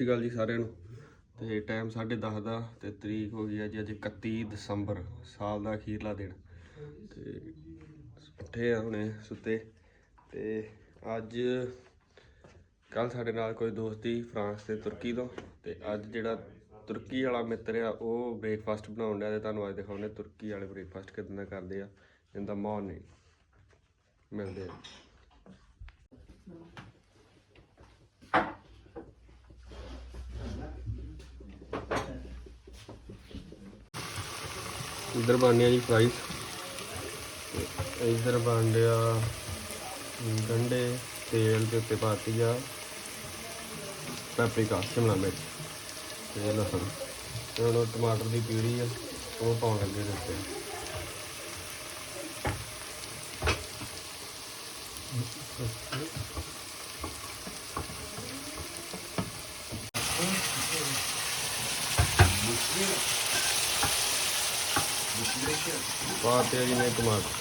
ਸ਼੍ਰੀ ਅਕਾਲ ਜੀ ਸਾਰਿਆਂ ਨੂੰ। ਤੇ ਟਾਈਮ 10:30 ਦਾ ਤੇ ਤਰੀਕ ਹੋ ਗਈ ਹੈ ਜੀ ਅੱਜ 31 ਦਸੰਬਰ, ਸਾਲ ਦਾ ਅਖੀਰਲਾ ਦਿਨ। ਤੇ ਉੱਠੇ ਆ ਹੁਣੇ ਸੁੱਤੇ। ਤੇ ਅੱਜ ਕੱਲ ਸਾਡੇ ਨਾਲ ਕੋਈ ਦੋਸਤ ਸੀ ਫਰਾਂਸ ਤੇ ਤੁਰਕੀ ਤੋਂ। ਤੇ ਅੱਜ ਜਿਹੜਾ ਤੁਰਕੀ ਵਾਲਾ ਮਿੱਤਰ ਆ, ਉਹ ਬ੍ਰੇਕਫਾਸਟ ਬਣਾਉਣ ਡਿਆ ਤੇ ਤੁਹਾਨੂੰ ਅੱਜ ਦਿਖਾਉਂਦੇ ਤੁਰਕੀ ਵਾਲੇ ਬ੍ਰੇਕਫਾਸਟ ਕਿਦਾਂ ਦਾ ਕਰਦੇ ਆ। ਇਨ ਦਾ ਮਾਰਨਿੰਗ ਮਿਲਦੇ ਆ। ਇਧਰ ਬਣਿਆ ਜੀ ਫਰਾਈਜ਼ ਇਧਰ ਬਣ ਰਿਹਾ ਗੰਡੇ ਤੇਲ ਦੇ ਉੱਤੇ ਪਾਤੀ ਆ। ਪੈਪਰਿਕਾ ਸ਼ਿਮਲਾ ਮਿਰਚ ਤੇ ਲਸਣ। ਤੇ ਹੁਣ ਉਹ ਟਮਾਟਰ ਦੀ ਪਿਊਰੀ ਆ, ਉਹ ਪਾਉਣ ਲੱਗੇ ਦੇ ਉੱਤੇ ਪਾਤੇ ਜੀ ਨੇ ਟਮਾਟਰ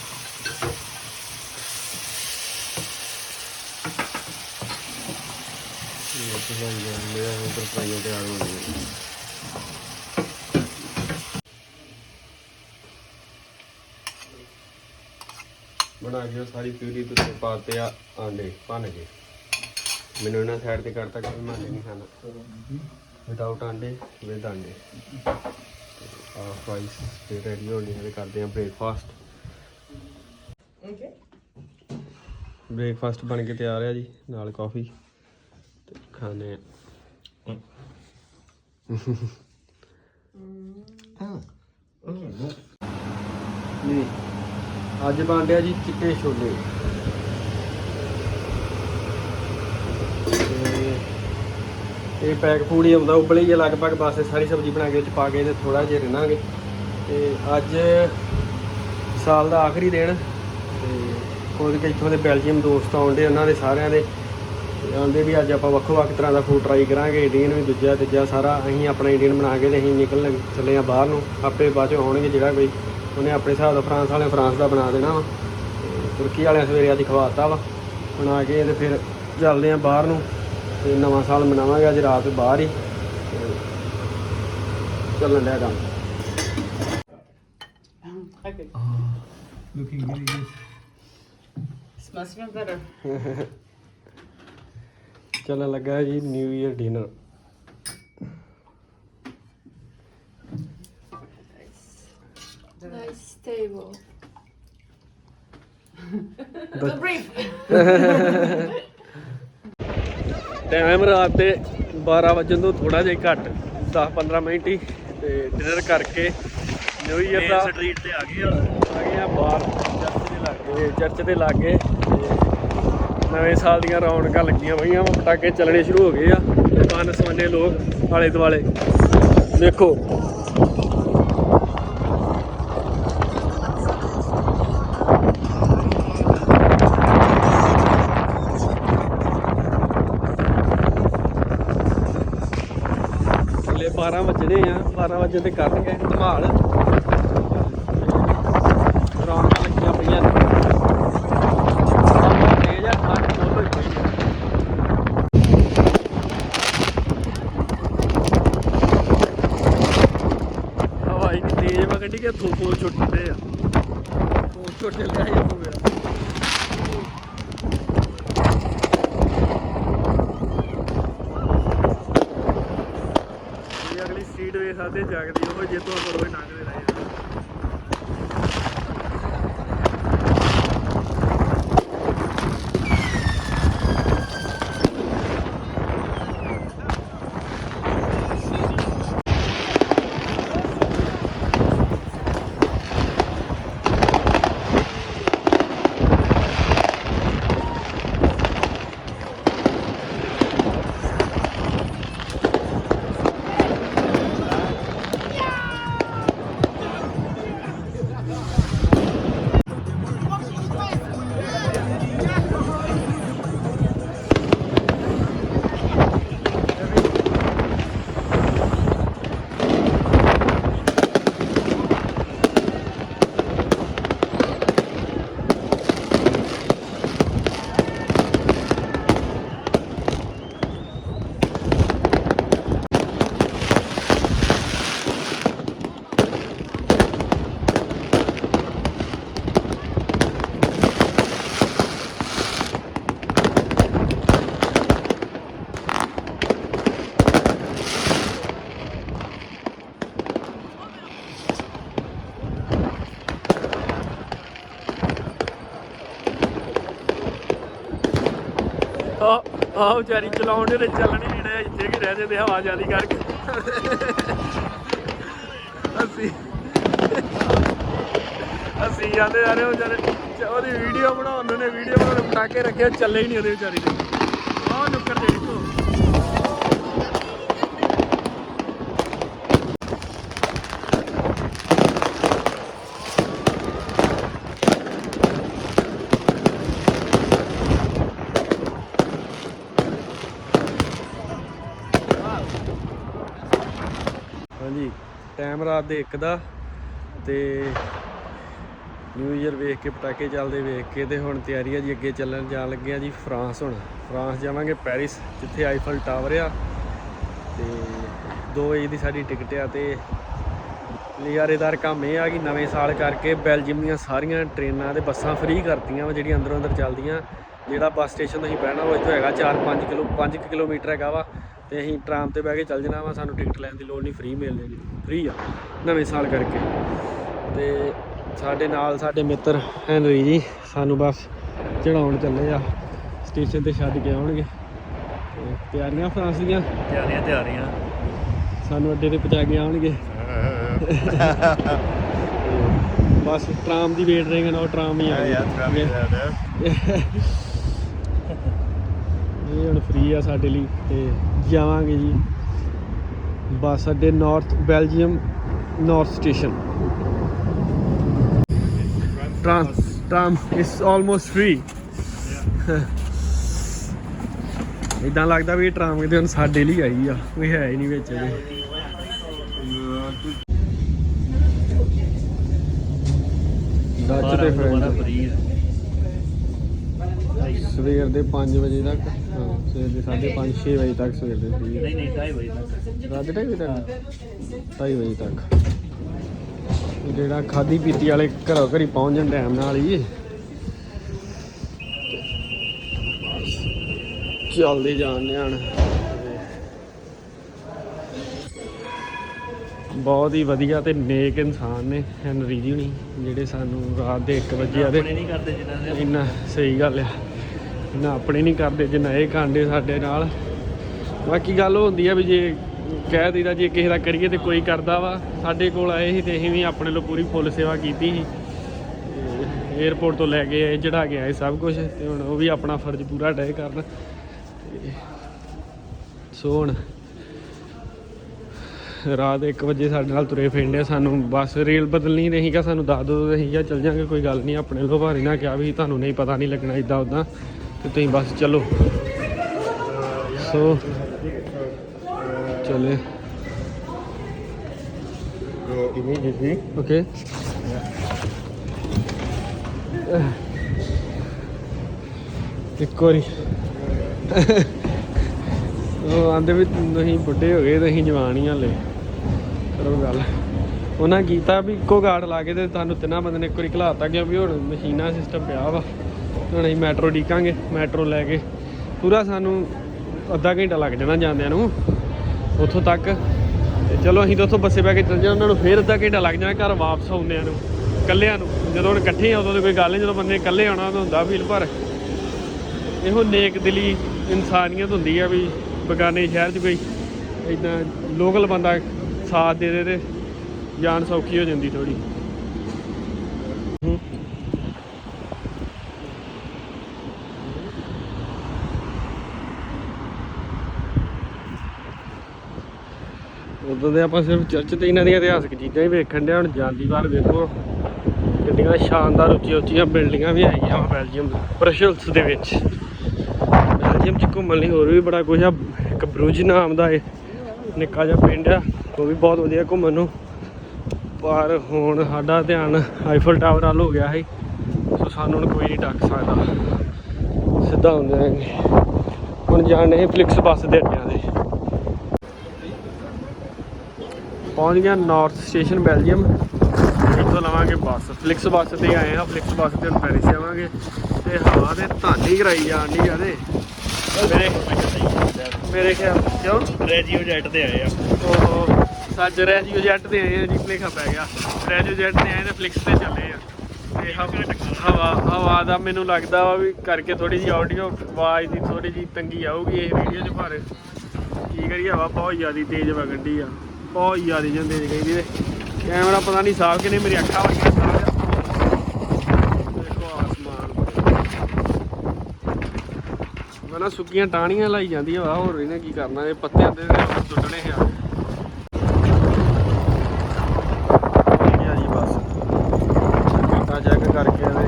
ਇਹ ਬਣ ਮੇਰਾ ਤਿਆਰ ਹੋ ਕੇ ਸਾਰੀ ਪਿਊਰੀ ਤੇ ਪਾਤੇ ਆ ਆਂਡੇ ਭੰਨ ਕੇ। ਮੈਨੂੰ ਇਹਨਾਂ ਸਾਈਡ ਤੇ ਕਰਤਾ ਕਿ ਮੈਂ ਨਹੀਂ ਖਾਣਾ। ਵਿਦਆਊਟ ਆਂਡੇ ਵਿਦ ਆਂਡੇ। ਫਰਾਈਸ ਤੇ ਰੈਡੀ ਹੋਣੀ ਹੈ ਤੇ ਕਰਦੇ ਆ ਬ੍ਰੇਕਫਾਸਟ. ਬ੍ਰੇਕਫਾਸਟ ਬਣ ਕੇ ਤਿਆਰ ਹੈ ਜੀ ਨਾਲ ਕਾਫੀ ਤੇ ਖਾਣੇ ਆ। ਅੱਜ ਬਣਦੇ ਜੀ ਚਿੱਟੇ ਛੋਲੇ। ਤੇ ਇਹ ਪੈਕ ਫੂਡ ਹੀ ਆਉਂਦਾ ਉਬਲੇ ਹੀ ਲਗਭਗ ਬਸ ਸਾਰੀ ਸਬਜ਼ੀ ਬਣਾ ਕੇ ਵਿੱਚ ਪਾ ਕੇ ਤੇ ਥੋੜਾ ਜਿਹਾ ਰਿਨਾਂਗੇ। ਤੇ ਅੱਜ ਸਾਲ ਦਾ ਆਖਰੀ ਦਿਨ ਤੇ ਖੁਦ ਕਿ ਇੱਥੋਂ ਦੇ ਬੈਲਜੀਅਮ ਦੋਸਤ ਆਉਂਦੇ ਉਹਨਾਂ ਦੇ ਸਾਰਿਆਂ ਦੇ। ਆਉਂਦੇ ਵੀ ਅੱਜ ਆਪਾਂ ਵੱਖੋ ਵੱਖ ਤਰ੍ਹਾਂ ਦਾ ਫੂਡ ਟਰਾਈ ਕਰਾਂਗੇ ਇੰਡੀਅਨ ਵੀ ਦੂਜਾ ਤੀਜਾ ਸਾਰਾ। ਅਸੀਂ ਆਪਣਾ ਇੰਡੀਅਨ ਬਣਾ ਕੇ ਤੇ ਅਸੀਂ ਨਿਕਲ ਚੱਲੇ ਆ ਬਾਹਰ ਨੂੰ। ਆਪੇ ਬਾਅਦ ਚੋਂ ਆਉਣਗੇ ਜਿਹੜਾ ਕੋਈ, ਉਹਨੇ ਆਪਣੇ ਹਿਸਾਬ ਦਾ ਫਰਾਂਸ ਵਾਲਿਆਂ ਫਰਾਂਸ ਦਾ ਬਣਾ ਦੇਣਾ ਵਾ। ਤੁਰਕੀ ਵਾਲਿਆਂ ਸਵੇਰੇ ਅੱਜ ਖਵਾਤਾ ਵਾ। ਬਣਾ ਕੇ ਤੇ ਫਿਰ ਚੱਲਦੇ ਆ ਬਾਹਰ ਨੂੰ। ਤੇ ਨਵਾਂ ਸਾਲ ਮਨਾਵਾਂਗੇ ਅੱਜ ਰਾਤ ਬਾਹਰ ਹੀ ਤੇ ਚੱਲਣ ਡਿਆ ਕੰਮ Okay. looking really good. Smells even better. ਚੱਲਣ ਲੱਗਾ ਜੀ new year dinner Nice table. The brief. Time ਰਾਤ ਦੇ 12 ਵਜਣ ਤੋਂ ਥੋੜਾ ਜਿਹਾ ਘੱਟ 10-15 ਮਿੰਟ ਹੀ ਤੇ ਡਿਨਰ ਕਰਕੇ ਨਿਊ ਇਅਰ ਦਾ ਸਟਰੀਟ ਤੇ ਆ ਗਏ ਆ। ਆ ਗਏ ਆ ਬਾਹਰ ਚਰਚ ਦੇ ਲਾਗੇ ਚਰਚ ਦੇ ਲਾਗੇ ਨਵੇਂ ਸਾਲ ਦੀਆਂ ਰੌਣਕਾਂ ਲੱਗੀਆਂ ਪਈਆਂ ਵਾ ਪਟਾਕੇ ਚੱਲਣੇ ਸ਼ੁਰੂ ਹੋ ਗਏ ਆ ਤੇ ਵਨ ਸਵੰਨੇ ਲੋਕ ਆਲੇ ਦੁਆਲੇ। ਦੇਖੋ ਥੱਲੇ 12 ਵਜਣੇ ਆ 12 ਵਜੇ ਤੇ ਕਰਨਗੇ ਧਮਾਲ। ਰੌਣਕਾਂ ਲੱਗੀਆਂ ਪਈਆਂ ਨੇ। ਤੇਜ਼ ਆ, ਠੰਡ ਗੱਡੀ ਕਿ ਥੋ ਛੁੱਟਦੇ ਆ। ਫੋਲ ਛੁੱਟ ਲਿਆ ਇਹ ਹੋ ਗਿਆ ਇਹ ਅਗਲੀ ਸਟਰੀਟ ਵੇ ਸਾਦੇ ਜਾਗਦੀ ਉਹ ਜੇ ਆਹ ਵਿਚਾਰੀ ਚਲਾਉਣ ਦੇ ਚੱਲਣ ਹੀ ਇੱਥੇ ਕਿ ਰਹਿ ਜਾਂਦੇ ਹਵਾ ਜ਼ਿਆਦੀ ਕਰਕੇ। ਅਸੀਂ ਅਸੀਂ ਜਾਂਦੇ ਆ ਰਹੇ ਵਿਚਾਰੇ। ਉਹਦੀ ਵੀਡੀਓ ਬਣਾਉਣ ਨੂੰ ਨੇ ਵੀਡੀਓ ਬਣਾਉਣ ਨੂੰ ਪਟਾਕੇ ਰੱਖਿਆ ਚੱਲੇ ਹੀ ਨਹੀਂ ਉਹਦੇ ਵਿਚਾਰੀ। ਦੇ ਰਾਤ ਦੇ 1 ਦਾ ਤੇ ਨਿਊ ਇਅਰ ਵੇਖ ਕੇ ਪਟਾਕੇ ਚੱਲਦੇ ਵੇਖ ਕੇ ਤੇ ਹੁਣ ਤਿਆਰੀ ਆ ਜੀ ਅੱਗੇ ਚੱਲਣ ਜਾਣ ਲੱਗੇ ਆ ਜੀ ਫਰਾਂਸ ਹੁਣ। ਫਰਾਂਸ ਜਾਵਾਂਗੇ ਪੈਰਿਸ, ਜਿੱਥੇ ਆਈਫਲ ਟਾਵਰ ਆ। ਤੇ 2 ਵਜੇ ਦੀ ਸਾਡੀ ਟਿਕਟ ਆ ਤੇ ਨਜ਼ਾਰੇਦਾਰ ਕੰਮ ਇਹ ਆ ਕਿ ਨਵੇਂ ਸਾਲ ਕਰਕੇ ਬੈਲਜੀਅਮ ਦੀਆਂ ਸਾਰੀਆਂ ਟ੍ਰੇਨਾਂ ਤੇ ਬੱਸਾਂ ਫ੍ਰੀ ਕਰਤੀਆਂ ਵਾ ਜਿਹੜੀਆਂ ਅੰਦਰੋਂ ਅੰਦਰ ਚੱਲਦੀਆਂ। ਜਿਹੜਾ ਬੱਸ ਸਟੇਸ਼ਨ ਅਸੀਂ ਬਹਿਣਾ ਉਹ ਇੱਥੋਂ ਹੈਗਾ 4-5 ਕਿਲੋ 5 ਕਿਲੋਮੀਟਰ ਹੈਗਾ ਵਾ। ਤੇ ਅਸੀਂ ਟਰਾਮ ਤੇ ਬਹਿ ਕੇ ਚੱਲ ਜਾਣਾ ਵਾ ਸਾਨੂੰ ਟਿਕਟ ਲੈਣ ਦੀ ਲੋੜ ਨਹੀਂ ਫ੍ਰੀ ਮਿਲ ਜਾਣੀ ਫ੍ਰੀ ਆ ਨਵੇਂ ਸਾਲ ਕਰਕੇ। ਤੇ ਸਾਡੇ ਨਾਲ ਸਾਡੇ ਮਿੱਤਰ ਹੈਨਰੀ ਜੀ ਸਾਨੂੰ ਬਸ ਚੜਾਉਣ ਚੱਲੇ ਆ ਸਟੇਸ਼ਨ ਤੇ ਛੱਡ ਕੇ ਆਉਣਗੇ। ਤੇ ਤਿਆਰੀਆਂ ਫਰਾਂਸ ਦੀਆਂ? ਤਿਆਰੀਆਂ ਤਿਆਰੀਆਂ। ਸਾਨੂੰ ਅੱਡੇ ਤੇ ਪਹੁੰਚਾ ਕੇ ਆਉਣਗੇ। ਬਸ ਟਰਾਮ ਦੀ ਵੇਟ ਰਹੇਗਾ ਨਾ ਉਹ ਟਰਾਮ ਹੀ ਆ ਫ੍ਰੀ ਆ ਸਾਡੇ ਲਈ ਤੇ ਜਾਵਾਂਗੇ ਜੀ। ਬੱਸ ਅੱਡੇ north Belgium north station tram tram ਇਸ ਆਲਮੋਸਟ ਫ੍ਰੀ ਇਦਾਂ ਲੱਗਦਾ ਵੀ ਇਹ ਟਰਾਮ ਕਿਤੇ ਹੁਣ ਸਾਡੇ ਲਈ ਆਈ ਆ ਕੋਈ ਹੈ ਹੀ ਨਹੀਂ ਵਿੱਚ ਇਹਦੇ ਡੱਚ ਤੇ ਫਰੈਂਚ ਸਵੇਰ ਦੇ 5 ਵਜੇ ਤੱਕ। ਸਵੇਰ ਦੇ 5:30 6 ਵਜੇ ਤੱਕ ਸਵੇਰ ਦੇ। ਨਹੀਂ ਨਹੀਂ 2:30 ਵਜੇ ਤੱਕ। ਰਾਤ ਦੇ ਵਜੇ ਤੱਕ? ਢਾਈ ਵਜੇ ਤੱਕ। ਜਿਹੜਾ ਖਾਦੀ ਪੀਤੀ ਵਾਲੇ ਘਰੋਂ ਘਰੀ ਪਹੁੰਚ ਜਾਣ ਟਾਈਮ ਨਾਲ ਹੀ। ਚੱਲਦੇ ਜਾਂਦੇ ਹਨ ਬਹੁਤ ਹੀ ਵਧੀਆ ਤੇ ਨੇਕ ਇਨਸਾਨ ਨੇ ਹੈਨਰੀ ਜੀ ਹੁਣੀ ਜਿਹੜੇ ਸਾਨੂੰ ਰਾਤ ਦੇ 1 ਵਜੇ ਆਦੇ ਆਪਣੇ ਨਹੀਂ ਕਰਦੇ ਜਿਨ੍ਹਾਂ ਦੇ ਇੰਨਾ ਸਹੀ ਗੱਲ ਆ। ਇੰਨਾ ਆਪਣੇ ਨਹੀਂ ਕਰਦੇ ਜਿੰਨਾ ਇਹ ਕਾਂਡੇ ਸਾਡੇ ਨਾਲ। ਬਾਕੀ ਗੱਲ ਉਹ ਹੁੰਦੀ ਆ ਵੀ ਜੇ ਕਹਿ ਦਈਦਾ ਜੇ ਕਿਸੇ ਦਾ ਕਰੀਏ ਤੇ ਕੋਈ ਕਰਦਾ ਵਾ, ਸਾਡੇ ਕੋਲ ਆਏ ਸੀ ਤੇ ਅਸੀਂ ਵੀ ਆਪਣੇ ਲੋ ਪੂਰੀ ਫੁੱਲ ਸੇਵਾ ਕੀਤੀ ਸੀ। 에어ਪੋਰਟ ਤੋਂ ਲੈ ਕੇ ਆਏ ਚੜਾ ਕੇ ਆਏ ਸਭ ਕੁਝ ਤੇ ਹੁਣ ਉਹ ਵੀ ਆਪਣਾ ਫਰਜ਼ ਪੂਰਾ ਡੇ ਕਰਨ। ਸੋ ਹੁਣ ਰਾਤ 1 ਵਜੇ ਸਾਡੇ ਨਾਲ ਤੁਰੇ ਫਿਰਦੇ ਸਾਨੂੰ ਬਸ ਰੇਲ ਬਦਲਣੀ ਨਹੀਂ ਸਾਨੂੰ ਦੱਸ ਦਿਓ ਅਸੀਂ ਜਾਂ ਚੱਲ ਜਾਂਗੇ, ਕੋਈ ਗੱਲ ਨਹੀਂ, ਆਪਣੇ ਲੋ ਭਾਰੀ ਨਾ ਕਿਹਾ ਵੀ ਤੁਹਾਨੂੰ ਨਹੀਂ ਪਤਾ, ਨਹੀਂ ਲੱਗਣਾ ਇਦਾਂ ਉਦਾਂ ਤੇ ਤੁਸੀਂ ਬਸ ਚਲੋ। ਸੋ, ਚਲੇ। ਓਕੇ ਇੱਕ ਵਾਰੀ। ਉਹ ਆਂਦੇ ਵੀ ਤੁਸੀਂ ਬੁੱਢੇ ਹੋ ਗਏ, ਤੁਸੀਂ ਜਵਾਨ ਹੀ ਹਲੇ। ਕਰੋ ਗੱਲ। ਉਹਨਾਂ ਕੀਤਾ ਵੀ ਇੱਕੋ ਗਾਰਡ ਲਾ ਕੇ ਤੇ ਤੁਹਾਨੂੰ ਤਿੰਨਾਂ ਬੰਦੇ ਨੇ ਇੱਕ ਵਾਰੀ ਘਲਾਤਾ ਕਿਉਂਕਿ ਹੁਣ ਮਸ਼ੀਨਾਂ ਸਿਸਟਮ ਪਿਆ ਵਾ। ਹੁਣ ਅਸੀਂ ਮੈਟਰੋ ਡੀਕਾਂਗੇ ਮੈਟਰੋ ਲੈ ਕੇ। ਪੂਰਾ ਸਾਨੂੰ ਅੱਧਾ ਘੰਟਾ ਲੱਗ ਜਾਣਾ ਜਾਂਦਿਆਂ ਨੂੰ। ਉੱਥੋਂ ਤੱਕ। ਤੇ ਚਲੋ, ਅਸੀਂ ਤਾਂ ਉੱਥੋਂ ਬੱਸੇ ਬਹਿ ਕੇ ਚੱਲ ਜਾਣਾ, ਉਹਨਾਂ ਨੂੰ ਫੇਰ ਅੱਧਾ ਘੰਟਾ ਲੱਗ ਜਾਣਾ ਘਰ ਵਾਪਸ ਆਉਂਦਿਆਂ ਨੂੰ, ਇਕੱਲਿਆਂ ਨੂੰ। ਜਦੋਂ ਹੁਣ ਇਕੱਠੇ ਆ, ਉਦੋਂ ਤਾਂ ਕੋਈ ਗੱਲ ਨਹੀਂ, ਜਦੋਂ ਬੰਦੇ ਇਕੱਲੇ ਆਉਣਾ ਤਾਂ ਹੁੰਦਾ ਫੀਲ ਪਰ ਇਹੋ ਨੇਕ ਦਿਲੀ ਇਨਸਾਨੀਅਤ ਹੁੰਦੀ ਆ ਵੀ ਬਗਾਨੇ ਸ਼ਹਿਰ 'ਚ ਕੋਈ ਇਦਾਂ ਲੋਕਲ ਬੰਦਾ ਸਾਥ ਦੇ ਦੇ ਤੇ ਜਾਨ ਸੌਖੀ ਹੋ ਜਾਂਦੀ ਥੋੜੀ ਉਦੋਂ ਦੇ ਆਪਾਂ ਸਿਰਫ ਚਰਚ ਤੇ ਇਹਨਾਂ ਦੀਆਂ ਇਤਿਹਾਸਕ ਚੀਜ਼ਾਂ ਹੀ ਵੇਖਣ ਡਿਆ, ਹੁਣ ਜਾਂਦੀ ਵਾਰ ਵੇਖੋ। ਕਿੰਨੀਆਂ ਸ਼ਾਨਦਾਰ ਉੱਚੀਆਂ ਉੱਚੀਆਂ ਬਿਲਡਿੰਗਾਂ ਵੀ ਹੈਗੀਆਂ ਵਾ ਬੈਲਜੀਅਮ ਬਰਸ਼ਲਸ ਦੇ ਵਿੱਚ। ਬੈਲਜੀਅਮ ਚ ਘੁੰਮਣ ਲਈ ਹੋਰ ਵੀ ਬੜਾ ਕੁਝ ਆ, ਇੱਕ ਬਰੂਜ ਨਾਮ ਦਾ ਇਹ ਨਿੱਕਾ ਜਿਹਾ ਪਿੰਡ ਆ, ਉਹ ਵੀ ਬਹੁਤ ਵਧੀਆ ਘੁੰਮਣ ਨੂੰ। ਪਰ ਹੁਣ ਸਾਡਾ ਧਿਆਨ ਆਈਫਲ ਟਾਵਰ ਵੱਲ ਹੋ ਗਿਆ ਸੀ, ਸੋ ਸਾਨੂੰ ਹੁਣ ਕੋਈ ਨਹੀਂ ਡੱਕ ਸਕਦਾ। ਸਿੱਧਾ ਹੁੰਦੇ ਆਂਗੇ ਹੁਣ ਜਾਣੇ ਫਲਿਕਸ ਬੱਸ ਦੇ ਅੱਡਿਆਂ ਦੇ ਪਹੁੰਚ ਗਿਆ ਨਾਰਥ ਸਟੇਸ਼ਨ ਬੈਲਜੀਅਮ ਇੱਥੋਂ ਲਵਾਂਗੇ ਬੱਸ। ਫਲਿਕਸ ਬੱਸ ਤੇ ਆਏ ਆ ਫਲਿਕਸ ਬੱਸ ਤੇ ਹੁਣ ਪੈਰਿਸ ਜਾਵਾਂਗੇ। ਤੇ ਹਵਾ ਦੇ ਧਾਨੀ ਕਰਾਈ ਜਾਣੀ ਜਾਦੇ ਮੇਰੇ ਮੇਰੇ ਖਿਆਲ ਕਿਉਂ? ਰੈਜੀਓ ਜੈਟ ਤੇ ਆਏ ਆ। ਓਹੋ ਸੱਜ ਰੈਜੀਓ ਜੈਟ ਤੇ ਆਏ ਆ ਜੀ ਭਲੇਖਾ ਪੈ ਗਿਆ। ਰੈਜੀਓ ਜੈਟ ਤੇ ਆਏ ਤੇ ਫਲਿਕਸ ਤੇ ਚੱਲੇ ਆ। ਤੇ ਹਵ- ਹਵਾ ਦਾ ਮੈਨੂੰ ਲੱਗਦਾ ਵਾ ਵੀ ਕਰਕੇ ਥੋੜੀ ਜਿਹੀ ਆਡੀਓ ਆਵਾਜ਼ ਦੀ ਥੋੜੀ ਜਿਹੀ ਤੰਗੀ ਆਊਗੀ ਇਹ ਵੀਡੀਓ 'ਚ ਪਰ ਕੀ ਕਰੀਏ ਹਵਾ ਬਹੁਤ ਜ਼ਿਆਦੀ ਤੇਜ਼ ਵਗੰਡੀ ਆ। ਬਹੁਤ ਜ਼ਿਆਦੀ ਜਾਂਦੇ ਜੀ ਕਹਿੰਦੀ ਤੇ ਕੈਮਰਾ ਪਤਾ ਨਹੀਂ ਸਾਫ਼ ਕਿ ਨਹੀਂ ਮੇਰੀ ਅੱਖਾਂ ਵਰਗੀਆਂ ਸਾਫ਼ ਦੇਖੋ ਆਸਮਾਨ ਮੈਂ ਸੁੱਕੀਆਂ ਟਾਹਣੀਆਂ ਲਾਈ ਜਾਂਦੀਆਂ ਵਾ ਹੋਰ ਇਹਨੇ ਕੀ ਕਰਨਾ, ਇਹ ਪੱਤਿਆਂ ਦੇ ਸੁੱਟਣੇ ਆ ਠੀਕ ਆ ਜੀ ਬਸ ਘੰਟਾ ਚੈੱਕ ਕਰਕੇ ਤੇ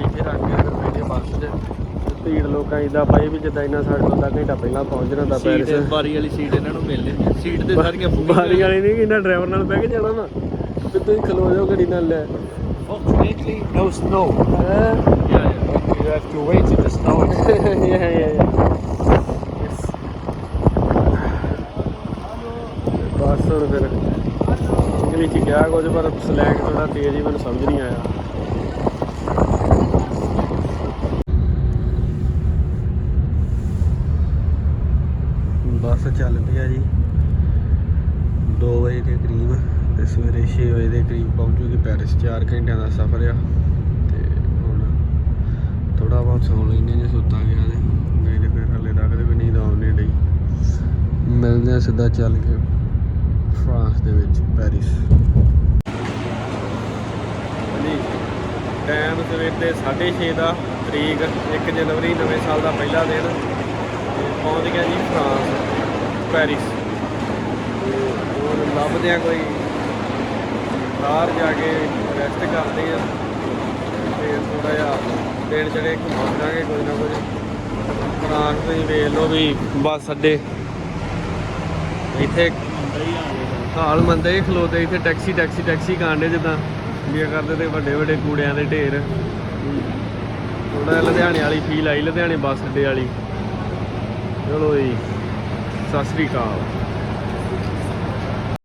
ਇੱਥੇ ਰੱਖ ਕੇ ਤੇ ਬੈਠੇ ਬੱਸ 'ਚ ਤੇ ਭੀੜ ਲੋਕਾਂ ਇਦਾਂ ਪਏ ਵੀ ਜਿੱਦਾਂ ਇਹਨਾਂ ਸਾਡੇ ਤੋਂ ਅੱਧਾ ਘੰਟਾ ਪਹਿਲਾਂ ਪਹੁੰਚ ਜਾਂਦਾ ਸੀਟ ਪੈਰਿਸ ਬਾਰੀ ਵਾਲੀ ਸੀਟ ਇਹਨਾਂ ਨੂੰ ਮਿਲ ਜਾਂਦੀ ਸੀਟ ਤੇ ਸਾਰੀਆਂ ਬਾਰੀ ਵਾਲੀ ਨਹੀਂ ਇਹਨਾਂ ਡਰਾਈਵਰ ਨਾਲ ਬਹਿ ਕੇ ਜਾਣਾ ਵਾ ਵੀ ਤੁਸੀਂ ਖਲੋ ਜਾਓ ਗੱਡੀ ਨਾਲ ਲੈ Fortunately, no snow. ਹੈਂ? Yeah, yeah. You have to wait in the snow. yeah, yeah, yeah. Yes. ਬਸ ਫਿਰ ਇੰਗਲਿਸ਼ ਚ ਕਿਹਾ ਕੁਝ ਪਰ ਸਲੈਂਗ ਥੋੜਾ ਤੇਜ਼ ਹੀ ਮੈਨੂੰ ਸਮਝ ਨਹੀਂ ਆਇਆ ਬੱਸ ਚੱਲ ਪਈ ਆ ਜੀ। 2 ਵਜੇ ਦੇ ਕਰੀਬ ਤੇ ਸਵੇਰੇ 6 ਵਜੇ ਦੇ ਕਰੀਬ ਪਹੁੰਚੂਗੀ ਪੈਰਿਸ 4 ਘੰਟਿਆਂ ਦਾ ਸਫ਼ਰ ਆ। ਤੇ ਹੁਣ ਥੋੜਾ ਬਹੁਤ ਸੌ ਲੈਨੇ ਜੇ ਸੁੱਤਾ ਗਿਆ ਤੇ। ਨਹੀਂ ਤੇ ਫਿਰ ਹਲੇ ਤੱਕ ਤੇ ਵੀ ਨੀਂਦ ਆਉਣ ਡਈ। ਮਿਲਦੇ ਆ ਸਿੱਧਾ ਚੱਲ ਕੇ ਫਰਾਂਸ ਦੇ ਵਿੱਚ, ਪੈਰਿਸ। ਜੀ ਟਾਈਮ ਸਵੇਰ ਦੇ 6:30 ਦਾ ਤਰੀਕ 1 ਜਨਵਰੀ, ਨਵੇਂ ਸਾਲ ਦਾ ਪਹਿਲਾ ਦਿਨ। ਪਹੁੰਚ ਗਿਆ ਜੀ ਫਰਾਂਸ। ਪੈਰਿਸ। ਤੇ ਹੋਰ ਲੱਭਦੇ ਆ ਕੋਈ? ਬਾਹਰ ਜਾ ਕੇ ਰੈਸਟ ਕਰਦੇ ਆ। ਤੇ ਥੋੜਾ ਜਿਹਾ ਦਿਨ ਚੜੇ ਘੁੰਮਣ ਜਾਗੇ ਕੋਈ ਨਾ ਕੁਝ। ਫਰਾਂਸ ਤੁਸੀਂ ਵੇਖ ਲਓ ਵੀ, ਬੱਸ ਅੱਡੇ। ਇੱਥੇ ਹਾਲ ਮੰਦੇ ਹੀ ਖਲੋਤੇ, ਇੱਥੇ ਟੈਕਸੀ ਟੈਕਸੀ ਟੈਕਸੀ ਕਾਂਡੇ ਜਿੱਦਾਂ। ਵੀ ਕਰਦੇ ਤੇ ਵੱਡੇ ਵੱਡੇ ਕੂੜਿਆਂ ਦੇ ਢੇਰ। ਥੋੜਾ ਲੁਧਿਆਣੇ ਵਾਲੀ ਫੀਲ ਆਈ, ਲੁਧਿਆਣੇ ਬੱਸ ਅੱਡੇ ਵਾਲੀ। ਚਲੋ ਜੀ। ਸਤਿ ਸ੍ਰੀ ਅਕਾਲ।